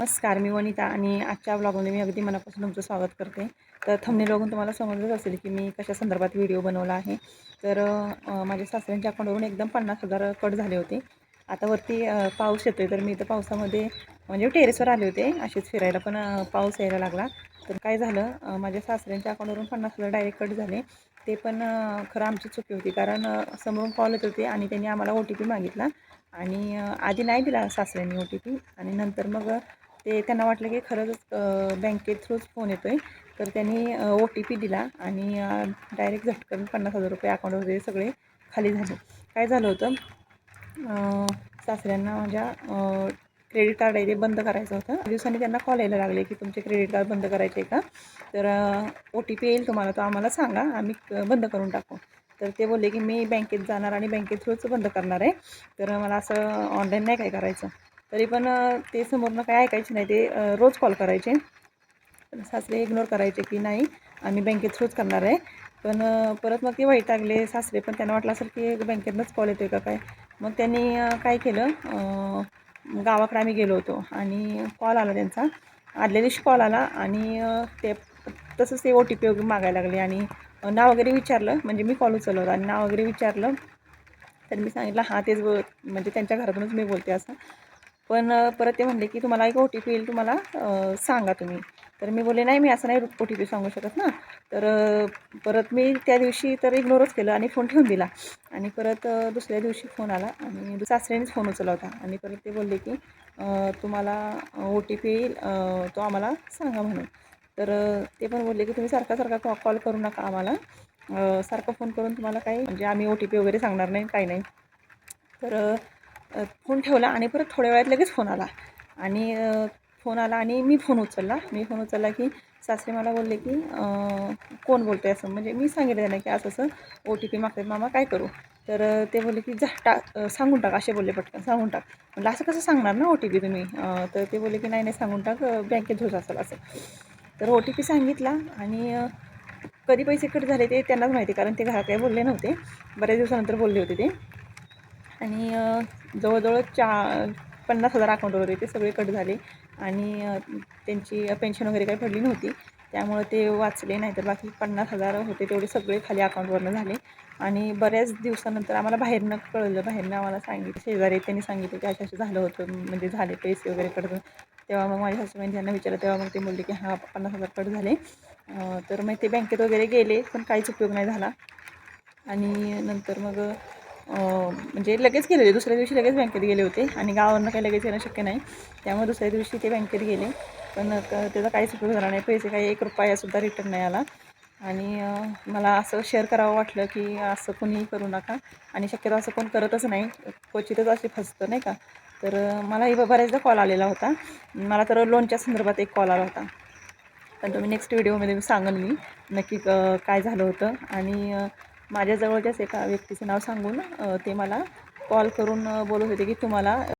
नमस्कार मी वनिता आणि आजच्या ब्लॉगमध्ये मी अगदी मनापासून तुमचं स्वागत करते. तर थंबनेल बघून तुम्हाला समजलंच असेल की मी कशा संदर्भात व्हिडिओ बनवला आहे. तर माझ्या सासऱ्यांच्या अकाउंटवरून एकदम पन्नास हजार कट झाले होते. आता वरती पाऊस येतो आहे तर मी इथं पावसामध्ये म्हणजे टेरेसवर आले होते असेच फिरायला पण पाऊस यायला लागला. तर काय झालं माझ्या सासऱ्यांच्या अकाउंटवरून पन्नास हजार डायरेक्ट कट झाले. ते पण खरं आमची चुकी होती कारण समोरून कॉल येत होते आणि त्यांनी आम्हाला ओ टी पी मागितला. आणि आधी नाही दिला सासऱ्यांनी ओ टी पी आणि नंतर मग ते त्यांना वाटलं की खरंच बँके बँकेत थ्रूच फोन येतो आहे तर त्यांनी ओ टी पी दिला आणि डायरेक्ट झटकन पन्नास हजार रुपये अकाउंटमध्ये सगळे खाली झाले. काय झालं होतं सासऱ्यांना माझ्या क्रेडिट कार्ड आहे ते बंद करायचं होतं. दिवसांनी त्यांना कॉल यायला लागले की तुमचे क्रेडिट कार्ड बंद करायचे आहे का? तर ओ टी पी येईल तुम्हाला तो आम्हाला सांगा आम्ही क- बंद करून टाकू. तर ते बोलले की मी बँकेत जाणार आणि बँकेत थ्रूच बंद करणार आहे. तर मला असं ऑनलाईन नाही काय करायचं. तरी पण ते समोरनं काय ऐकायचे नाही ते रोज कॉल करायचे. पण सासरे इग्नोर करायचे की नाही आम्ही बँकेत थ्रूच करणार आहे. पण परत मग ते वैतागले सासरे पण त्यांना वाटलं असेल की बँकेतनंच कॉल येतो का काय? मग त्यांनी काय केलं गावाकडे आम्ही गेलो होतो आणि कॉल आला त्यांचा. आदल्या दिवशी कॉल आला आणि ते तसंच ते ओ टी पी वगैरे मागायला लागले आणि नाव वगैरे विचारलं. म्हणजे मी कॉल उचललं होता आणि नाव वगैरे विचारलं. तर मी सांगितलं हां तेच म्हणजे त्यांच्या घरातूनच मी बोलते असं. पण परत ते म्हणले की तुम्हाला एक ओ टी पी येईल तुम्हाला सांगा तुम्ही. तर मी बोलले नाही मी असं नाही ओ टी पी सांगू शकत ना. तर परत मी त्या दिवशी तर इग्नोरच केलं आणि फोन ठेवून दिला. आणि परत दुसऱ्या दिवशी फोन आला आणि सासऱ्यानेच फोन उचलला होता. आणि परत ते बोलले की तुम्हाला ओ टी पी येईल तो आम्हाला सांगा म्हणून. तर ते पण बोलले की तुम्ही सारखा सारखा कॉ कॉल करू नका आम्हाला. सारखा सारखं फोन करून तुम्हाला काही म्हणजे आम्ही ओ टी पी वगैरे सांगणार नाही काही नाही. तर फोन ठेवला आणि परत थोड्या वेळात लगेच फोन आला. आणि फोन आला आणि मी फोन उचलला. मी फोन उचलला की सासरे मला बोलले की कोण बोलते असं. म्हणजे मी सांगितलं त्यांना की असं असं ओ टी पी मागतात मामा काय करू? तर ते बोलले की जा टाक सांगून टाक असे बोलले पटकन सांगून टाक. म्हटलं असं कसं सांगणार ना ओ टी पी तुम्ही? तर ते बोलले की नाही नाही सांगून टाक बँकेत होत असेल असं. तर ओ टी पी सांगितला आणि कधी पैसे कट झाले ते त्यांनाच माहिती कारण ते घरात काही बोलले नव्हते. बऱ्याच दिवसानंतर बोलले होते ते. आणि जवळजवळ चा पन्नास हजार अकाउंटवर होते ते सगळे कट झाले. आणि त्यांची पेन्शन वगैरे काही पडली नव्हती. त्यामुळे ते वाचले नाही तर बाकी पन्नास हजार होते तेवढे सगळे खाली अकाउंटवरनं झाले. आणि बऱ्याच दिवसानंतर आम्हाला बाहेरनं कळलं बाहेरनं आम्हाला सांगितलं शेजारी त्यांनी सांगितलं की असं असं झालं होतं म्हणजे झाले पैसे वगैरे कट तेव्हा मग माझ्या हसबंड त्यांना विचारलं तेव्हा मग ते बोलले की हां पन्नास हजार कट झाले. तर मग ते बँकेत वगैरे गेले पण काहीच उपयोग नाही झाला. आणि नंतर मग म्हणजे लगेच गेले होते दुसऱ्या दिवशी लगेच बँकेत गेले होते. आणि गावावरनं काही लगेच येणं शक्य नाही. त्यामुळे दुसऱ्या दिवशी ते बँकेत गेले. पण त्याचा काहीच उपयोग झाला नाही. पैसे काही एक रुपयासुद्धा रिटर्न नाही आला. आणि मला असं शेअर करावं वाटलं की असं कोणीही करू नका. आणि शक्यतो असं कोण करतच नाही. क्वचितच असे फसतं नाही का? तर मलाही ब- बऱ्याचदा कॉल आलेला होता. मला तर लोनच्या संदर्भात एक कॉल आला होता. पण तुम्ही नेक्स्ट व्हिडिओमध्ये सांगेन मी नक्की काय झालं होतं. आणि माझ्या जवळच्याच एका व्यक्तीचं नाव सांगून ते मला कॉल करून बोलत होते की तुम्हाला